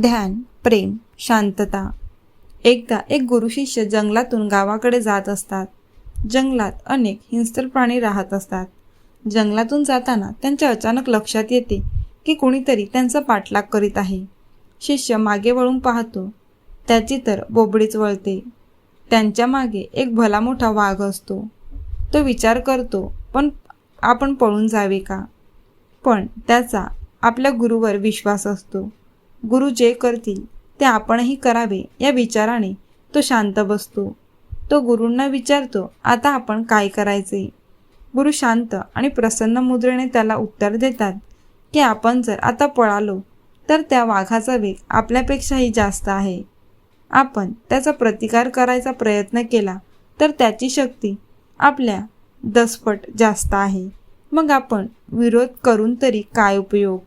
ध्यान प्रेम शांतता. एकदा एक गुरुशिष्य जंगलातून गावाकडे जात असतात. जंगलात अनेक हिंस्त्र प्राणी राहत असतात. जंगलातून जाताना त्यांच्या अचानक लक्षात येते की कोणीतरी त्यांचा पाठलाग करीत आहे. शिष्य मागे वळून पाहतो. त्याची तर बोबडीच वळते. त्यांच्या मागे एक भला मोठा वाघ असतो. तो विचार करतो पण आपण पळून जावे का? पण त्याचा आपल्या गुरुवर विश्वास असतो. गुरु जे करतील ते आपणही करावे या विचाराने तो शांत बसतो. तो गुरूंना विचारतो आता आपण काय करायचे? गुरु शांत आणि प्रसन्न मुद्रेने त्याला उत्तर देतात की आपण जर आता पळालो तर त्या वाघाचा वेग आपल्यापेक्षाही जास्त आहे. आपण त्याचा प्रतिकार करायचा प्रयत्न केला तर त्याची शक्ती आपल्या दसपट जास्त आहे. मग आपण विरोध करून तरी काय उपयोग?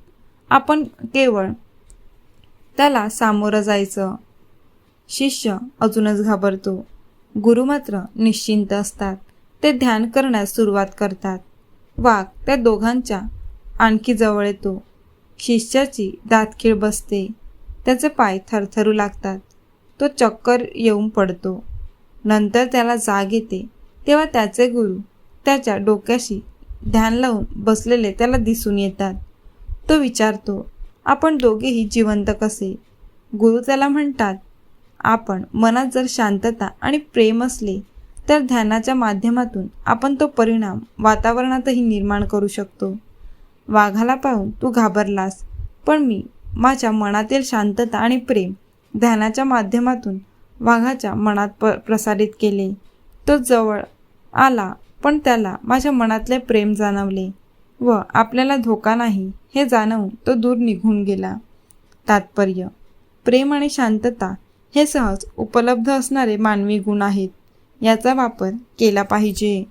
आपण केवळ त्याला सामोरं जायचं. शिष्य अजूनच घाबरतो. गुरु मात्र निश्चिंत असतात. ते ध्यान करण्यास सुरुवात करतात. वाघ त्या दोघांच्या आणखी जवळ येतो. शिष्याची दातखीळ बसते. त्याचे पाय थरथरू लागतात. तो चक्कर येऊन पडतो. नंतर त्याला जाग येते. तेव्हा त्याचे गुरु त्याच्या डोक्याशी ध्यान लावून बसलेले त्याला दिसून येतात. तो विचारतो आपण दोघेही जिवंत कसे? गुरु त्याला म्हणतात आपण मनात जर शांतता आणि प्रेम असले तर ध्यानाच्या माध्यमातून आपण तो परिणाम वातावरणातही निर्माण करू शकतो. वाघाला पाहून तू घाबरलास पण मी माझ्या मनातील शांतता आणि प्रेम ध्यानाच्या माध्यमातून वाघाच्या मनात प प्रसारित केले. तो जवळ आला पण त्याला माझ्या मनातले प्रेम जाणवले. व आपल्याला धोका नाही हे जाणवून तो दूर निघून गेला. तात्पर्य प्रेम आणि शांतता हे सहज उपलब्ध असणारे मानवी गुण आहेत. याचा वापर केला पाहिजे.